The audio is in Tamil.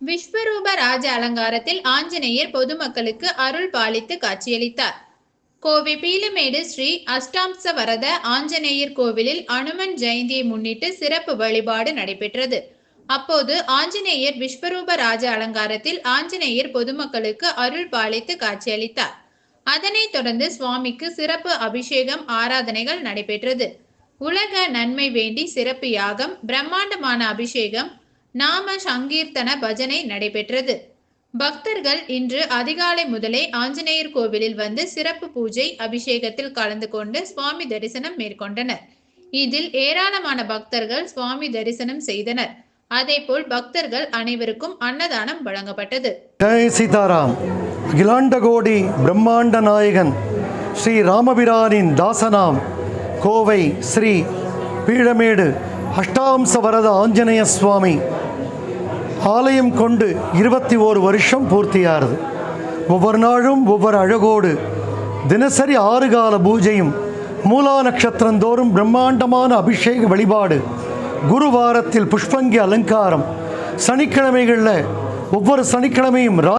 விஸ்வரூப ராஜ அலங்காரத்தில் ஆஞ்சநேயர் பொதுமக்களுக்கு அருள் பாலித்து காட்சியளித்தார். கோவை பீலமேடு ஸ்ரீ அஷ்டாம்ச வரத ஆஞ்சநேயர் கோவிலில் அனுமன் ஜெயந்தியை முன்னிட்டு சிறப்பு வழிபாடு நடைபெற்றது. அப்போது ஆஞ்சநேயர் விஸ்வரூப ராஜ அலங்காரத்தில் ஆஞ்சநேயர் பொதுமக்களுக்கு அருள் பாலித்து காட்சியளித்தார். அதனைத் தொடர்ந்து சுவாமிக்கு சிறப்பு அபிஷேகம் ஆராதனைகள் நடைபெற்றது. உலக நன்மை வேண்டி சிறப்பு யாகம் பிரம்மாண்டமான அபிஷேகம் நாம சங்கீர்த்தன பஜனை நடைபெற்றது. பக்தர்கள் இன்று அதிகாலை முதலே ஆஞ்சநேயர் கோவிலில் வந்து சிறப்பு பூஜை அபிஷேகத்தில் கலந்து கொண்டு சுவாமி தரிசனம் மேற்கொண்டனர். இதில் ஏராளமான பக்தர்கள் சுவாமி தரிசனம் செய்தனர். அதேபோல் பக்தர்கள் அனைவருக்கும் அன்னதானம் வழங்கப்பட்டது. ஜெய் சீதாராம். இலாண்டகோடி கோடி பிரம்மாண்ட நாயகன் ஸ்ரீ ராமபிரானின் தாசனாம். கோவை ஸ்ரீ பீழமேடு அஷ்டாம்ச வரத ஆஞ்சநேய சுவாமி. ஆலயம் கொண்டு இருபத்தி ஓரு வருஷம் பூர்த்தியாகிறது. ஒவ்வொரு நாளும் ஒவ்வொரு அழகோடு தினசரி ஆறு கால பூஜையும் மூலா நட்சத்திரந்தோறும் பிரம்மாண்டமான அபிஷேக வழிபாடு குருவாரத்தில் புஷ்பங்கி அலங்காரம் சனிக்கிழமைகளில் ஒவ்வொரு சனிக்கிழமையும் ரா